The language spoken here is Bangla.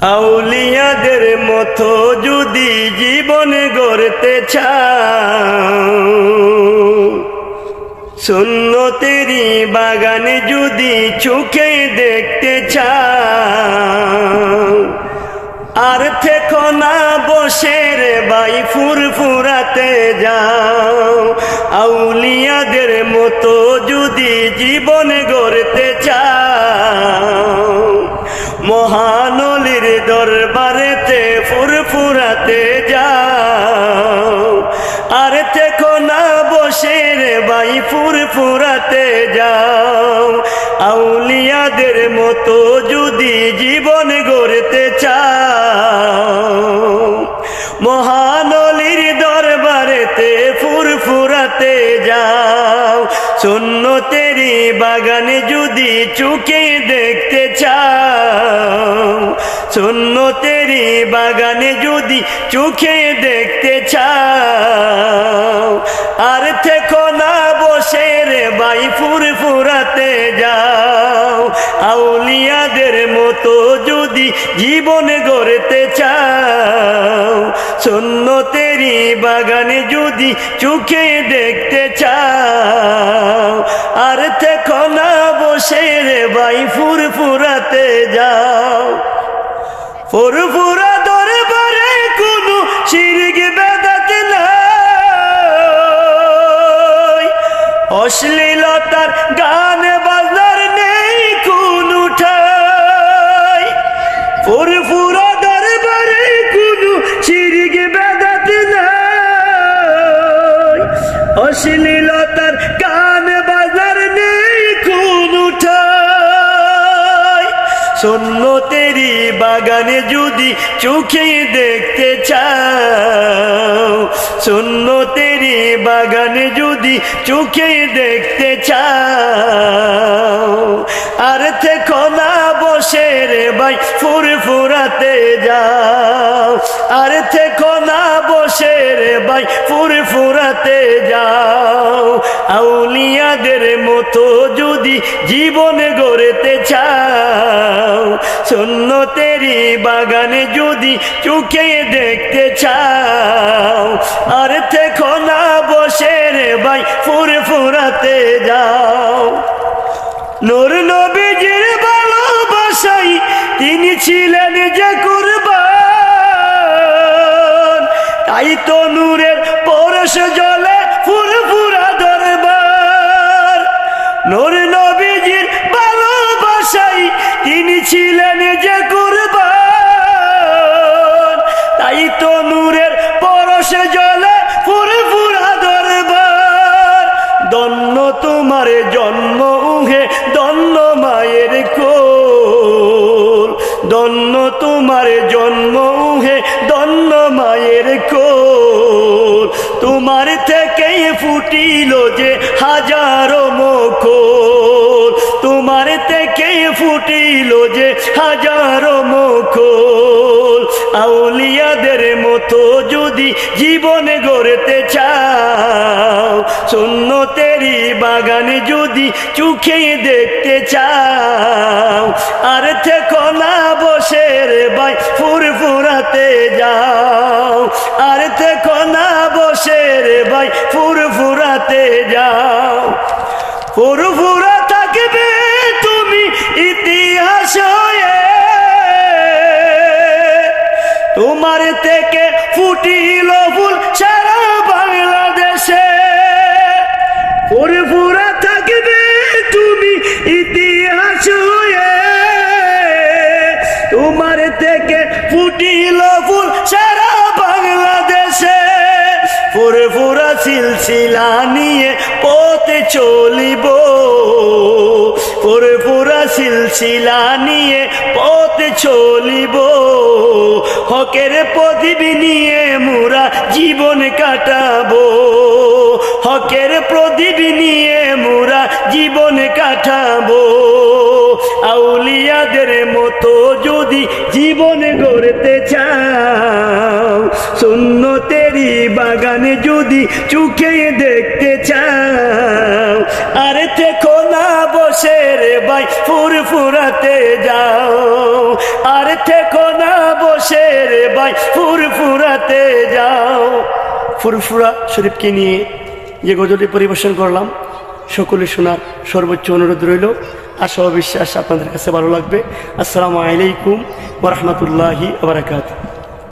আউলিয়াদের মতো যদি জীবন গড়তে চাও সুন্নতেরি বাগানে যদি চোখে দেখতে আর থেকো না বসে রে বাই ফুরফুরাতে যাও, আউলিয়াদের মতো যদি জীবন গড়তে চাও মহানলির দরবারেতে ফুরফুরাতে যাও। আর থেকো না বসে রে বাই ফুরফুরাতে যাও। আউলিয়াদের মতো যদি জীবন গড়তে চাও, মহানলির দরবারেতে ফুরফুরাতে যাও। সুন্নতেরি বাগানে যদি চুকে দেখতে চাও সুন্নতেরি বাগানে যদি চোখে দেখতে চাও, আর থেকো না বসে রে বাই ফুরফুরাতে যাও। আউলিয়াদের মতো যদি জীবন গড়তে চাও সুন্নতেরি বাগানে যদি চোখে দেখতে চাও, আর থেকো না বসে রে বাই ফুরফুরাতে যাও। ফুরফুরা দরবারে কোনো শিরক বেদাত নাই। অশ্লীলতার গান বাজনার নেই কোন ঠাই। ফুরফুরা দরবারে কোনো শিরক বেদাত নাই। অশ্লীলতার ঠাই সুন্নতেরি বাগানে যদি চোখে দেখতে চাও সুন্নতেরি বাগানে যদি চোখে দেখতে চাও, আর থেকো না বসে রে ভাই ফুর ফুরাতে যাও, আর থেকো না বসে রে ভাই ফুর ফুরাতে যাও আউলিয়াদের মতো যদি জীবন গড়তে চাও সুন্নতেরি বাগানে যদি চোখে দেখতে চাও, আর থেকো না বসে রে ভাই ফুর ফুরাতে যাও। নূর নবীজির ভালোবাসাই তিনি ছিলেন যে কুরবান। তাই তো নূরের পরশ জলে ফুরফুরা দরবার নূর নবীজির ভালোবাসাই তিনি ছিলেন যে কুরবান। তাই তো নূরের পরশ জলে ফুরফুরা দরবার। দন্ন তোমার জন্ম উহে, দন্ন মায়ের কোল। দন্ন তোমার জন্ম উহে, দন্ন মায়ের কোল। তোমার থেকেই ফুটিল যে হাজারো মকল ফুটিল যে হাজারো মকল। আউলিয়াদের মতো যদি জীবন গড়তে চাও সুন্নতেরি বাগানে যদি চোখে দেখতে চাও, আর থেকো না বসে রে ভাই ফুরফুরাতে যাও। আর থেকো না বসে রে ভাই ফুরফুরাতে যাও। ফুরফুরা তোমার থেকে ফুটিল ফুল সারা বাংলাদেশে। ফুরফুরা থাকবে তুমি ইতিহাস হয়ে। তোমার থেকে ফুটিল ফুল সারা বাংলাদেশে। ফুরফুরা সিলসিলা নিয়ে পথে চলিব। সিলসিলা নিয়ে পথে চলিব। হকের প্রদীপ নিয়ে মোরা জীবন কাটাবো। হকের প্রদীপ নিয়ে মোরা জীবন কাটাবো। আউলিয়াদের মতো যদি জীবন গড়তে চাও সুন্নতেরি বাগানে যদি চুকে দেখতে চাও, আর থেকো না বসে রে ভাই ফুরফুরাতে যাও। আর থেকো না বসে রে ভাই ফুর ফুরাতে যাও। ফুরফুরা শরীফকে নিয়ে যে গজলটি পরিবেশন করলাম। সকলে শোনার সর্বোচ্চ অনুরোধ রইল। আশা বিশ্বাস আপনাদের কাছে ভালো লাগবে। আসসালামু আলাইকুম ওরহমতুল্লাহি আবরাকাত